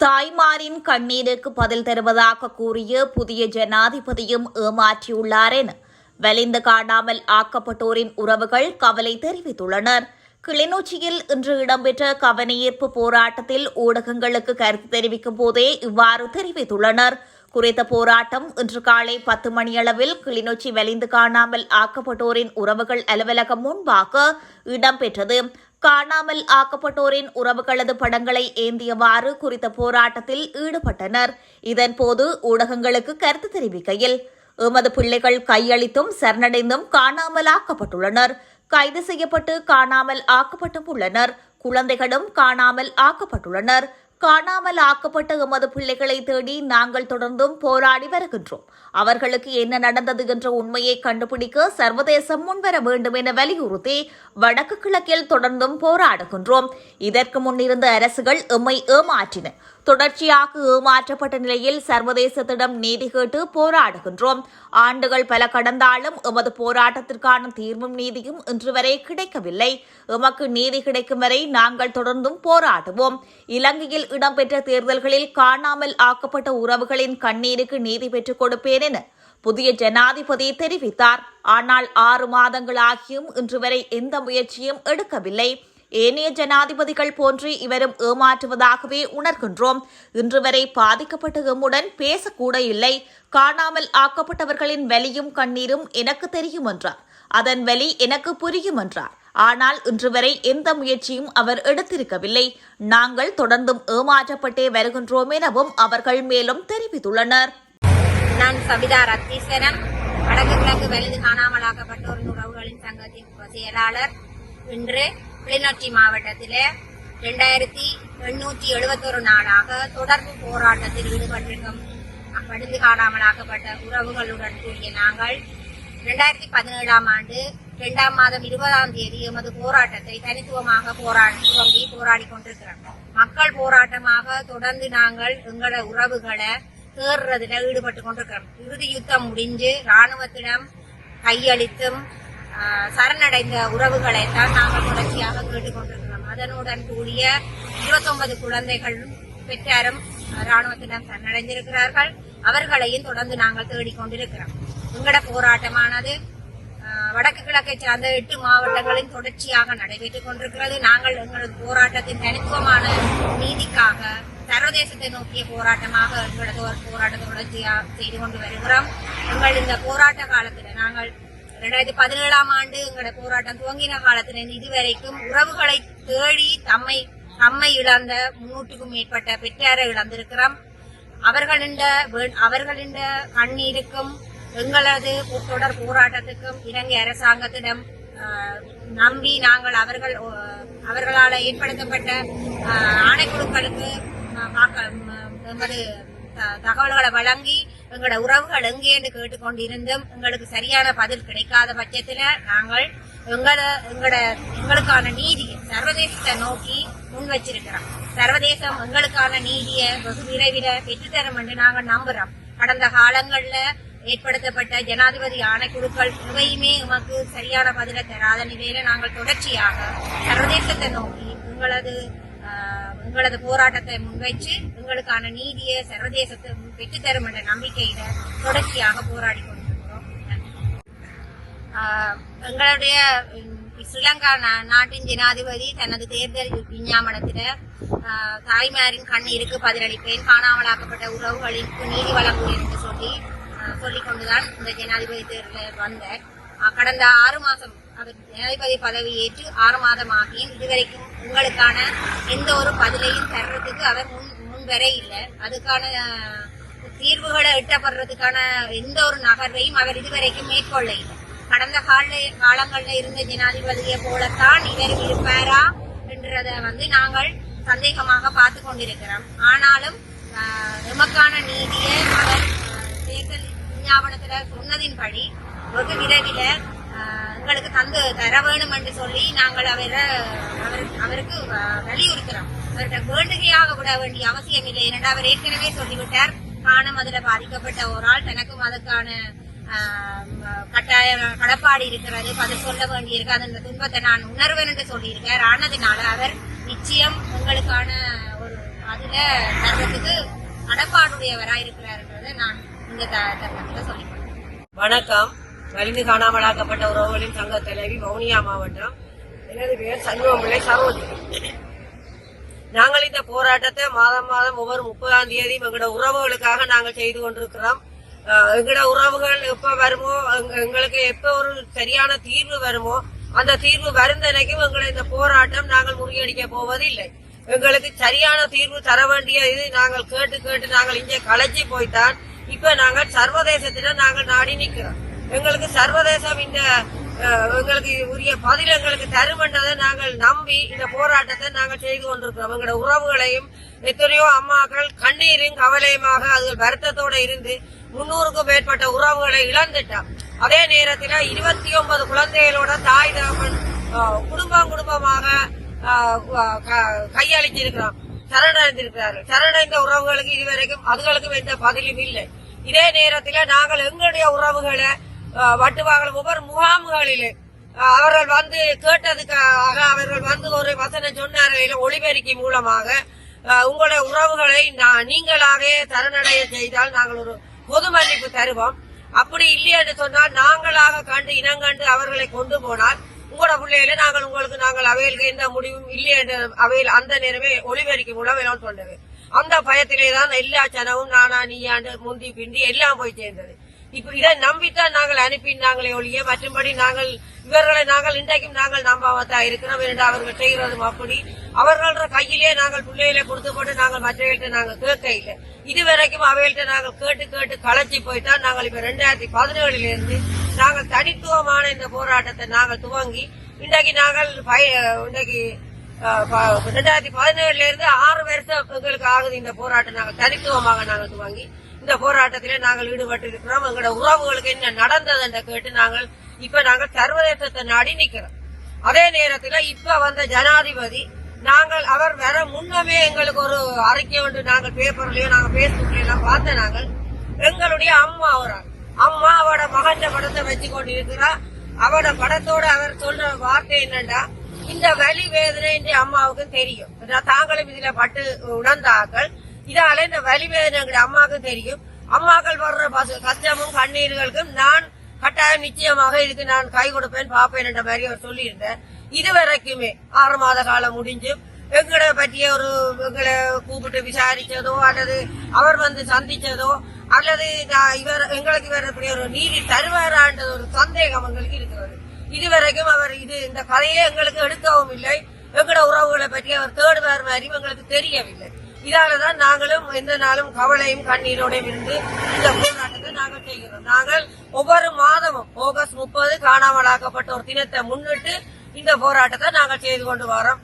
தாய்மாரின் கண்ணீருக்கு பதில் தருவதாக கூறிய புதிய ஜனாதிபதியும் ஏமாற்றியுள்ளார் என வலிந்து காணாமல் ஆக்கப்பட்டோரின் உறவுகள் கவலை தெரிவித்துள்ளனர். கிளிநொச்சியில் இன்று இடம்பெற்ற கவனஈர்ப்பு போராட்டத்தில் ஊடகங்களுக்கு கருத்து தெரிவிக்கும் போதே இவ்வாறு தெரிவித்துள்ளனர். குறித்த போராட்டம் இன்று காலை பத்து மணியளவில் கிளிநொச்சி வலிந்து காணாமல் ஆக்கப்பட்டோரின் உறவுகள் அலுவலகம் முன்பாக இடம்பெற்றது. காணாமல் ஆக்கப்பட்டோரின் உறவுகளது படங்களை ஏந்தியவாறு குறித்த போராட்டத்தில் ஈடுபட்டனர். இதன்போது ஊடகங்களுக்கு கருத்து தெரிவிக்கையில் எமது பிள்ளைகள் கையளித்தும் சரணடைந்தும் காணாமல் ஆக்கப்பட்டுள்ளனர். கைது செய்யப்பட்டு காணாமல் ஆக்கப்பட்டும் உள்ளனர். குழந்தைகளும் காணாமல் ஆக்கப்பட்டுள்ளனர். காணாமல் ஆக்கப்பட்ட எமது பிள்ளைகளை தேடி நாங்கள் தொடர்ந்தும் போராடி வருகின்றோம். அவர்களுக்கு என்ன நடந்தது என்ற உண்மையை கண்டுபிடிக்க சர்வதேசம் முன்வர வேண்டும் என வலியுறுத்தி வடக்கு கிழக்கில் தொடர்ந்தும் போராடுகின்றோம். இதற்கு முன்னிருந்த அரசுகள் எம்மை ஏமாற்றின. தொடர்ச்சியாக ஏமாற்றப்பட்ட நிலையில் சர்வதேசத்திடம் நீதி கேட்டு போராடுகின்றோம். ஆண்டுகள் பல கடந்தாலும் எமது போராட்டத்திற்கான தீர்வும் நீதியும் இன்று வரை கிடைக்கவில்லை. எமக்கு நீதி கிடைக்கும் வரை நாங்கள் தொடர்ந்தும் போராடுவோம். இலங்கையில் இடம்பெற்ற தேர்தல்களில் காணாமல் ஆக்கப்பட்ட உறவுகளின் கண்ணீருக்கு நீதி பெற்றுக் கொடுப்பேன் என புதிய ஜனாதிபதி தெரிவித்தார். ஆனால் ஆறு மாதங்களாகியும் இன்று வரை எந்த முயற்சியும் எடுக்கவில்லை. ஏனைய ஜனாதிபதிகள் போன்று இவரும் ஏமாற்றுவதாகவே உணர்கின்றோம். இன்று வரை பாதிக்கப்பட்ட எம்முடன் பேசக்கூட இல்லை. காணாமல் ஆக்கப்பட்டவர்களின் வலியும் கண்ணீரும் எனக்கு தெரியும் என்றார். அதன் வலி எனக்கு புரியும் என்றார். ஆனால் இன்று வரை எந்த முயற்சியும் அவர் எடுத்திருக்கவில்லை. நாங்கள் தொடர்ந்தும் ஏமாற்றப்பட்டே வருகின்றோம் எனவும் அவர்கள் மேலும் தெரிவித்துள்ளனர். நான் சபிதா ரத்தீஸ்வரன் வடக்கு கிழக்கு வலிது காணாமலாக்கப்பட்டோர் உறவுகளின் சங்கத்தின் செயலாளர் இன்று கிளிநொச்சி மாவட்டத்தில் ரெண்டாயிரத்தி எண்ணூற்றி எழுபத்தொரு நாளாக தொடர்பு போராட்டத்தில் ஈடுபட்டிருக்கும். வலிது காணாமலாக்கப்பட்ட உறவுகளுடன் கூடிய நாங்கள் ரெண்டாயிரத்தி பதினேழாம் ஆண்டு இரண்டாம் மாதம் இருபதாம் தேதி எமது போராட்டத்தை தனித்துவமாக போராடி துவங்கி போராடி கொண்டிருக்கிறோம். மக்கள் போராட்டமாக தொடர்ந்து நாங்கள் எங்களோட உறவுகளை தேர்றதுல ஈடுபட்டு கொண்டிருக்கிறோம். இறுதி யுத்தம் முடிஞ்சு ராணுவத்திடம் கையளித்தும் சரணடைந்த உறவுகளை தான் நாங்கள் தொடர்ச்சியாக கேட்டுக்கொண்டிருக்கிறோம். அதனுடன் கூடிய இருபத்தொன்பது குழந்தைகள் பெற்றாரும் ராணுவத்திடம் சரணடைந்திருக்கிறார்கள். அவர்களையும் தொடர்ந்து நாங்கள் தேடிக்கொண்டிருக்கிறோம். எங்கட போராட்டமானது ஆஹ், வடக்கு கிழக்கை சார்ந்த எட்டு மாவட்டங்களில் தொடர்ச்சியாக நடைபெற்றுக் கொண்டிருக்கிறது. நாங்கள் எங்களது போராட்டத்தின் தனித்துவமான நீதிக்காக சர்வதேசத்தை நோக்கிய போராட்டமாக எங்களது ஒரு போராட்டம் தொடர்ச்சியாக செய்து கொண்டு வருகிறோம். எங்கள் இந்த போராட்ட காலத்தில் நாங்கள் இரண்டாயிரத்தி பதினேழாம் ஆண்டு எங்களோட போராட்டம் துவங்கின காலத்திலிருந்து இதுவரைக்கும் உறவுகளை தேடி தம்மை தம்மை இழந்த முன்னூற்றுக்கும் மேற்பட்ட பெற்றாரை இழந்திருக்கிறோம். அவர்களின் அவர்களின் கண்ணீருக்கும் எங்களது தொடர் போராட்டத்துக்கும் இலங்கை அரசாங்கத்திடம் ஆஹ், நம்பி நாங்கள் அவர்கள் அவர்களால் ஏற்படுத்தப்பட்ட ஆணைக்குழுக்களுக்கு எமது த- தகவல்களை வழங்கி எங்களோட உறவுகள் எங்கே என்று கேட்டுக்கொண்டிருந்தும் எங்களுக்கு சரியான பதில் கிடைக்காத பட்சத்தில் நாங்கள் எங்கள எங்களோட எங்களுக்கான நீதியை சர்வதேசத்தை நோக்கி முன் வச்சிருக்கிறோம் சர்வதேசம் எங்களுக்கான நீதியை வெகு விரைவில் பெற்றுத்தரும் என்று நாங்கள் நம்புறோம். கடந்த காலங்கள்ல ஏற்படுத்தப்பட்ட ஜனாதிபதி ஆணைக்குழுக்கள் எவையுமே உமக்கு சரியான பதில தராத நிலையில நாங்கள் தொடர்ச்சியாக சர்வதேசத்தை நோக்கி எங்களது உங்களது எங்களது போராட்டத்தை முன்வைச்சு எங்களுக்கான நீதியை சர்வதேசத்தை பெற்றுத்தரும் என்ற நம்பிக்கையில தொடர்ச்சியாக போராடி கொண்டிருக்கிறோம். எங்களுடைய ஸ்ரீலங்கா நா- நாட்டின் ஜனாதிபதி தனது தேர்தல் விஞ்ஞாபனத்தில தாய்மாரின் கண்ணீருக்கு பதிலளிப்பேன். காணாமலாக்கப்பட்ட உறவுகளுக்கு நீதி வழங்குவேன் என்று சொல்லி சொல்லிக்கொண்டுதான் சொல்லிக் கொண்டுதான் இந்த ஜனாதிபதி தேர்தலில் வந்தார் கடந்த ஆறு மாதம் அவர் ஜனாதிபதி பதவி ஏற்று ஆறு மாதம் ஆகியும் இதுவரைக்கும் உங்களுக்கான எந்த ஒரு பதிலையும் தர்றதுக்கு அவர் முன் முன்வர இல்லை அதுக்கான தீர்வுகளை எட்டப்படுறதுக்கான எந்த ஒரு நகர்வையும் அவர் இதுவரைக்கும் மேற்கொள்ள இல்லை கடந்த கால காலங்கள்ல இருந்த ஜனாதிபதியை போலத்தான் இவர் இருப்பாரா என்றதை வந்து நாங்கள் சந்தேகமாக பார்த்து கொண்டிருக்கிறோம். ஆனாலும் எமக்கான நீதியை அவர் தேர்தல் விஞ்ஞாபனத்துல சொன்னதின்படி வெகு விரைவில் எங்களுக்கு தந்து தர வேணும் என்று சொல்லி நாங்கள் அவரை அவர் அவருக்கு வலியுறுத்துறோம். அவர்கிட்ட வேண்டுகையாக விட வேண்டிய அவசியம் இல்லை. ஏனென்றால் அவர் ஏற்கனவே சொல்லிவிட்டார் காணம் அதுல பாதிக்கப்பட்ட ஒரு ஆள் தனக்கும் அதுக்கான கட்டாய கடப்பாடு இருக்கிறது அது சொல்ல வேண்டியிருக்கு அந்த துன்பத்தை நான் உணர்வேன் என்று சொல்லியிருக்கார் ஆனதுனால அவர் நிச்சயம் உங்களுக்கான ஒரு அதுல தர்றதுக்கு கடப்பாடுடையவராக இருக்கிறாருன்றதை நான் இந்த த- தருணத்துல சொல்லிக் வணக்கம். வலிந்து காணாமலாக்கப்பட்ட உறவுகளின் சங்க தலைவி வவுனியா மாவட்டம். எனது பெயர் சண்முகம்பிள்ளை சரோஜி. நாங்கள் இந்த போராட்டத்தை மாதம் மாதம் ஒவ்வொரு முப்பதாம் தேதி எங்களோட உறவுகளுக்காக நாங்கள் செய்து கொண்டிருக்கிறோம். எங்களோட உறவுகள் எப்ப வருமோ எங்களுக்கு எப்ப ஒரு சரியான தீர்வு வருமோ அந்த தீர்வு வருந்தனைக்கும் எங்களை இந்த போராட்டம் நாங்கள் முறியடிக்க போவதில்லை. எங்களுக்கு சரியான தீர்வு தர வேண்டிய இது நாங்கள் கேட்டு கேட்டு நாங்கள் இங்கே களைச்சி போய்த்தான். இப்ப நாங்கள் சர்வதேசத்திடம் நாங்கள் நாடி நிற்கிறோம். எங்களுக்கு சர்வதேசம் இந்த எங்களுக்கு உரிய பதில் எங்களுக்கு தருமென்றதை நாங்கள் நம்பி இந்த போராட்டத்தை நாங்கள் செய்து கொண்டிருக்கிறோம். எங்களோட உறவுகளையும் எத்தனையோ அம்மாக்கள் கண்ணீரும் கவலையுமாக அது வருத்தத்தோடு இருந்து முன்னூறுக்கும் மேற்பட்ட உறவுகளை இழந்துட்டான் அதே நேரத்தில் இருபத்தி ஒன்பது குழந்தைகளோட தாய் தகப்பன் குடும்பம் குடும்பமாக க- கையளிச்சிருக்கிறோம் சரணடைந்திருக்கிறார்கள். சரணடைந்த உறவுகளுக்கு இதுவரைக்கும் அதுகளுக்கும் எந்த பதிலும் இல்லை. இதே நேரத்தில் நாங்கள் எங்களுடைய உறவுகளை வட்டுவாகல ஒவ்வொரு முகாம்களிலே அவர்கள் வந்து கேட்டதுக்காக அவர்கள் வந்து ஒரு வசனம் சொன்னார்கள் ஒளிபெருக்கி மூலமாக. உங்களுடைய உறவுகளை நா- நீங்களாகவே சரணடைய செய்தால் நாங்கள் ஒரு பொது மன்னிப்பு தருவோம். அப்படி இல்லை என்று சொன்னால் நாங்களாக கண்டு இனங்கண்டு அவர்களை கொண்டு போனால் உங்களோட பிள்ளைகளை நாங்கள் உங்களுக்கு நாங்கள் அவைகளுக்கு எந்த முடிவும் இல்லை என்று அவையில் அந்த நேரமே ஒளிபெருக்கி மூலம் வேணும் சொன்னது. அந்த பயத்திலே தான் எல்லா சனவும் நானா நீயாண்டு முந்தி பிந்தி எல்லாம் போய் சேர்ந்தது. இதை நம்பித்தான் நாங்கள் அனுப்பினாங்களே ஒழிய மற்றும்படி நாங்கள் இவர்களை நாங்கள் இன்றைக்கும் நாங்கள் நம்பாமத்தான் இருக்கிறோம் என்று அவர்கள் செய்கிறதும் அப்படி. அவர்கள கையிலே நாங்கள் பிள்ளைகளை கொடுத்து போட்டு நாங்கள் மற்றவர்கள்ட்ட நாங்கள் கேட்க இல்லை. இதுவரைக்கும் அவைகள்ட்ட நாங்கள் கேட்டு கேட்டு களைச்சி போய்தான் நாங்கள் இப்ப ரெண்டாயிரத்தி பதினேழுல இருந்து நாங்கள் தனித்துவமான இந்த போராட்டத்தை நாங்கள் துவங்கி இன்றைக்கு நாங்கள் பய- இன்றைக்கு ரெண்டாயிரத்தி பதினேழுல இருந்து ஆறு வருஷம் எங்களுக்கு ஆகுது இந்த போராட்டம். நாங்கள் தனித்துவமாக நாங்கள் துவங்கி இந்த போராட்டத்திலே நாங்கள் ஈடுபட்டு இருக்கிறோம் எங்களோட உறவுகளுக்கு என்ன நடந்தது என்று கேட்டு நாங்கள் இப்ப நாங்கள் சர்வதேசத்தை நாடி நிக்கிறோம். அதே நேரத்துல இப்ப வந்த ஜனாதிபதி நாங்கள் அவர் வர முன்னமே எங்களுக்கு ஒரு அறிக்கை ஒன்று நாங்கள் பேப்பர்லயோ நாங்கள் பேஸ்புக்லயோ எல்லாம் பார்த்த நாங்கள் எங்களுடைய அம்மா அவரா அம்மா அவட மகன் படத்தை வச்சு கொண்டு இருக்கிறா அவட படத்தோட அவர் சொல்ற வார்த்தை என்னன்னா இந்த வலி வேதனை என்று அம்மாவுக்கு தெரியும். தாங்களும் இதுல பட்டு உணர்ந்தார்கள். இதால இந்த வலி எங்க அம்மாவுக்கு தெரியும். அம்மாக்கள் வர்ற பச- கஷ்டமும் கண்ணீர்களுக்கும் நான் கட்டாயம் நிச்சயமாக இதுக்கு நான் கை கொடுப்பேன் பார்ப்பேன் என்ற மாதிரி அவர் இது இதுவரைக்குமே ஆறு மாத காலம் முடிஞ்சு எங்களை பற்றிய ஒரு எங்களை கூப்பிட்டு விசாரிச்சதோ அல்லது அவர் வந்து சந்திச்சதோ அல்லது நான் இவர் எங்களுக்கு இவர் இப்படி ஒரு நீதி தருவாரான்ற ஒரு சந்தேகம் எங்களுக்கு இருக்கிறது. இதுவரைக்கும் அவர் இது இந்த கதையை எங்களுக்கு எடுக்கவும் இல்லை. எங்களோட உறவுகளை பற்றி அவர் தேடுவார் மாதிரி எங்களுக்கு தெரியவில்லை. இதாலதான் நாங்களும் எந்த நாளும் கவலையும் கண்ணீரோடையும் இருந்து இந்த போராட்டத்தை நாங்கள் செய்கிறோம். நாங்கள் ஒவ்வொரு மாதமும் ஆகஸ்ட் முப்பது காணாமலாக்கப்பட்ட ஒரு தினத்தை முன்னிட்டு இந்த போராட்டத்தை நாங்கள் செய்து கொண்டு வரோம்.